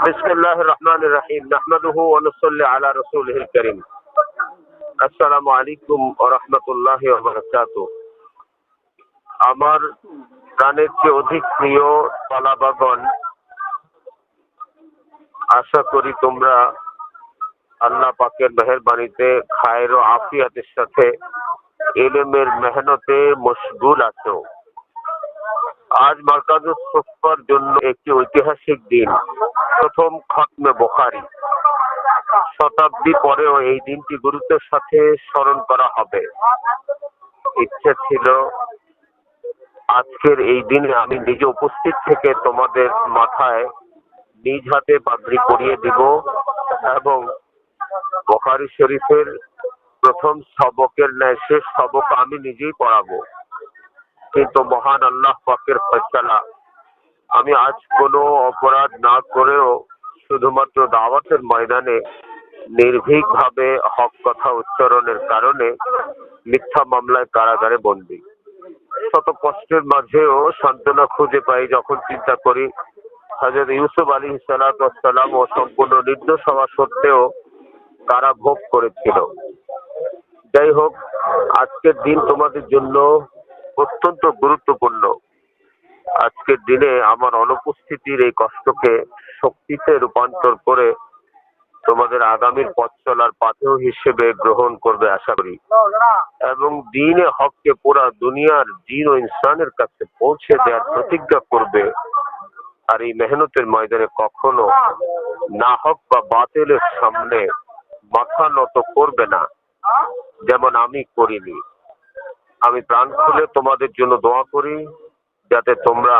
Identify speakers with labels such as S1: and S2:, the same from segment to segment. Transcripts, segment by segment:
S1: بسم الله الرحمن الرحيم نحمده ونصلي على رسوله الكريم السلام عليكم ورحمة الله وبركاته আমার প্রাণের চেয়ে অধিক প্রিয় তলাবাগন আশা করি তোমরা আল্লাহ পাকের মেহরবানিতে খায়ের ও আফিয়াতের সাথে এলেমের মেহনতে মশগুল আছো আজ মার্কাজুস সুফার জন্য একটি ঐতিহাসিক দিন প্রথম খতমে বোখারি। শতাব্দী পরেও এই দিনটি গুরুত্বের সাথে স্মরণ করা হবে। ইচ্ছে ছিল, আজকের এই দিনে আমি নিজে উপস্থিত থেকে তোমাদের মাথায় নিজ হাতে পাগড়ি পরিয়ে দিব এবং বোখারি শরীফের প্রথম সবকের ন্যায় শেষ সবক আমি নিজেই পড়াবো। কিন্তু মহান আল্লাহ পাকের ফয়সালা আমি আজ কোনো অপরাধ না করেও শুধুমাত্র দাওয়াতের ময়দানে নির্ভীক ভাবে হক কথা উচ্চারণের কারণে মিথ্যা মামলায় কারাগারে বন্দী। শত কষ্টের মাঝেও সান্ত্বনা খুঁজে পাই যখন চিন্তা করি হজরত ইউসুফ আলী সালাম ও সম্পূর্ণ নির্দোষ হওয়া সত্ত্বেও কারা ভোগ করেছিল। যাই হোক, আজকের দিন তোমাদের জন্য অত্যন্ত গুরুত্বপূর্ণ। আজকের দিনে আমার অনুপস্থিতির এই কষ্টকে শক্তিতে রূপান্তর করে তোমাদের আগামীর পথ চলার পাথেয় হিসেবে গ্রহণ করবে আশা করি। এবং দিনে হককে পুরা দুনিয়ার দিন ও ইনসানের কাছে পৌঁছে দেওয়ার প্রতিজ্ঞা করবে। আর এই মেহনতের ময়দানে কখনো না হক বা বাতিলের সামনে মাথা নত করবে না, যেমন আমি করিনি। আমি প্রাণ খুলে তোমাদের জন্য দোয়া করি। যাতে তোমরা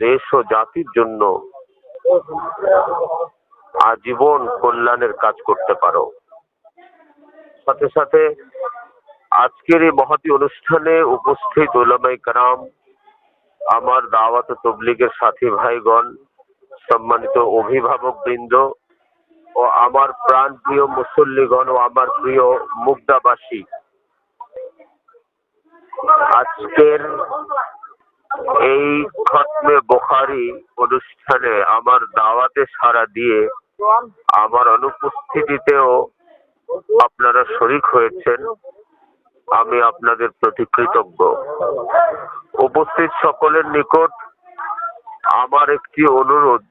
S1: দেশ ও জাতির জন্য আজীবন কল্যাণের কাজ করতে পারো। সাথে সাথে আজকের এই মহতি অনুষ্ঠানে উপস্থিত ওলামাই কারাম, আমার দাওয়াত তবলিগের সাথী ভাইগণ, সম্মানিত অভিভাবক বৃন্দ ও আমার প্রাণ প্রিয় মুসল্লিগণ ও আমার প্রিয় মুগ্ধাবাসী আজকের এই খতমে বোখারি অনুষ্ঠানে আমার দাওয়াতে সাড়া দিয়ে আমার অনুপস্থিতিতেও আপনারা শরিক হয়েছেন। আমি আপনাদের প্রতি কৃতজ্ঞ। উপস্থিত সকলের নিকট আমার একটি অনুরোধ।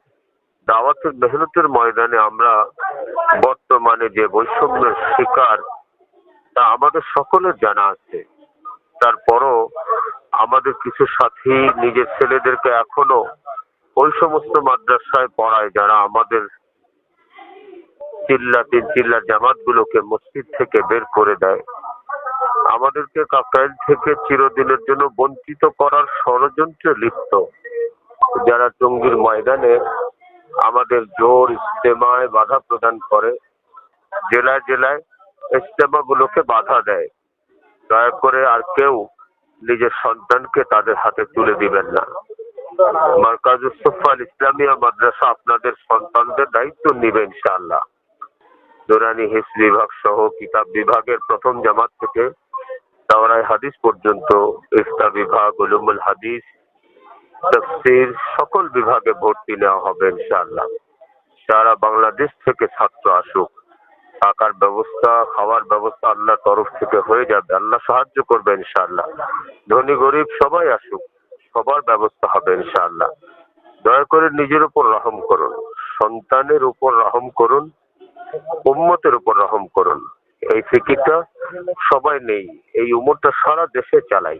S1: দাওয়াতের মেহনতের ময়দানে আমরা বর্তমানে যে বৈষম্যের শিকার, তা আমাদের সকলের জানা আছে। তারপরও আমাদের কিছু সাথী, নিজের ছেলেদেরকে এখনও ওই সমস্ত মাদ্রাসায় পড়ায় যারা আমাদের চিল্লা তিন চিল্লা জামাত গুলোকে মসজিদ থেকে বের করে দেয়। আমাদেরকে কাকাইল থেকে চিরদিনের জন্য বঞ্চিত করার ষড়যন্ত্রে লিপ্ত। যারা টঙ্গীর ময়দানে আমাদের জোর ইস্তেমায় বাধা প্রদান করে, জেলায় জেলায় ইস্তেমা গুলোকে বাধা দেয়। দয়া করে আর কেউ নিজের সন্তানকে তাদের হাতে তুলে দিবেন না। মার্কাজ ইস্তফাল ইসলামিয়া মাদ্রাসা আপনাদের সন্তানদের দায়িত্ব নিবে ইনশাআল্লাহ। দুরানি হিস বিভাগ সহ কিতাব বিভাগের প্রথম জামাত থেকে তাওরাই হাদিস পর্যন্ত ইফতা বিভাগ, উলুমুল হাদিস, তফসির সকল বিভাগে ভর্তি নেওয়া হবে ইনশাআল্লাহ। সারা বাংলাদেশ থেকে ছাত্র আসুক। থাকার ব্যবস্থা, খাওয়ার ব্যবস্থা আল্লাহর তরফ থেকে হয়ে যাবে। আল্লাহ সাহায্য করবে ইনশাআল্লাহ। ধনী, গরিব সবাই আসুক, সবার ব্যবস্থা হবে ইনশাআল্লাহ। দয়া করে নিজের উপর রহম করুন, সন্তানের উপর রহম করুন, উম্মতের উপর রহম করুন। এই ফিকিরটা সবাই নেই, এই উমরটা সারা দেশে চালাই।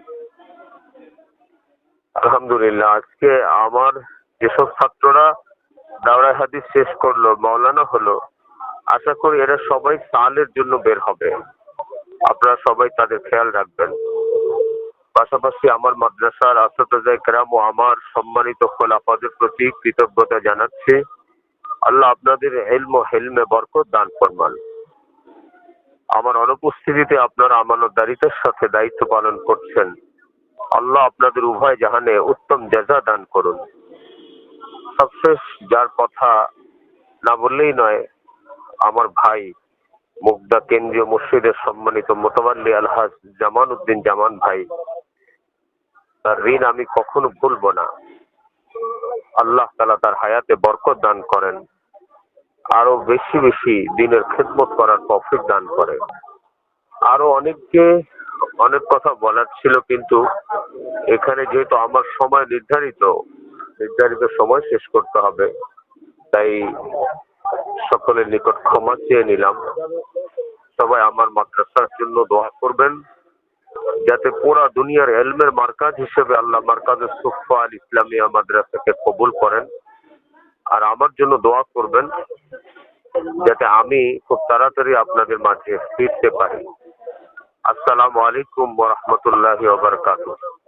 S1: আলহামদুলিল্লাহ, আজকে আমার যেসব ছাত্ররা দাওরাই হাদিস শেষ করল, মাওলানা হলো আশা করি এরা সবাই তালের জন্য বের হবে। আপনারা সবাই তাদের খেয়াল রাখবেন। পাশাপাশি আমার মাদ্রাসার আসাদাই কেরাম ও আমার সম্মানিত খোলাফাদের প্রতি কৃতজ্ঞতা জানাচ্ছি। আল্লাহ আপনাদের হেলম হেলমে বরকত দান ফরমান। আমার অনুপস্থিতিতে আপনারা আমানতদারিতার সাথে দায়িত্ব পালন করছেন। আল্লাহ আপনাদের উভয় জাহানে উত্তম জাজা দান করুন। সবশেষ যার কথা না বললেই নয় আমার ভাই, মুগদা কেন্দ্রীয় মসজিদের সম্মানিত মোতাবাল্লি আলহাজ জামান উদ্দিন জামান ভাই, তার ঋণ আমি কখনো ভুলবো না। আল্লাহ তালা তার হায়াতে বরকত দান করেন আরও বেশি বেশি দিনের খেদমত করার তৌফিক দান করে। আরও অনেককে অনেক কথা বলার ছিল, কিন্তু এখানে যেহেতু আমার সময় নির্ধারিত নির্ধারিত সময় শেষ করতে হবে, তাই সকলের নিকট ক্ষমা চেয়ে নিলাম। সবাই আমার মাদ্রাসার জন্য দোয়া করবেন, যাতে পুরা দুনিয়ার এলমের মার্কাজ হিসেবে আল্লাহ মার্কাজ সুফা আল ইসলামিয়া মাদ্রাসাকে কবুল করেন আর আমার জন্য দোয়া করবেন, যাতে আমি খুব তাড়াতাড়ি আপনাদের মাঝে ফিরতে পারি। আসসালামু আলাইকুম ওয়া রাহমাতুল্লাহি ওয়া বারাকাতুহু।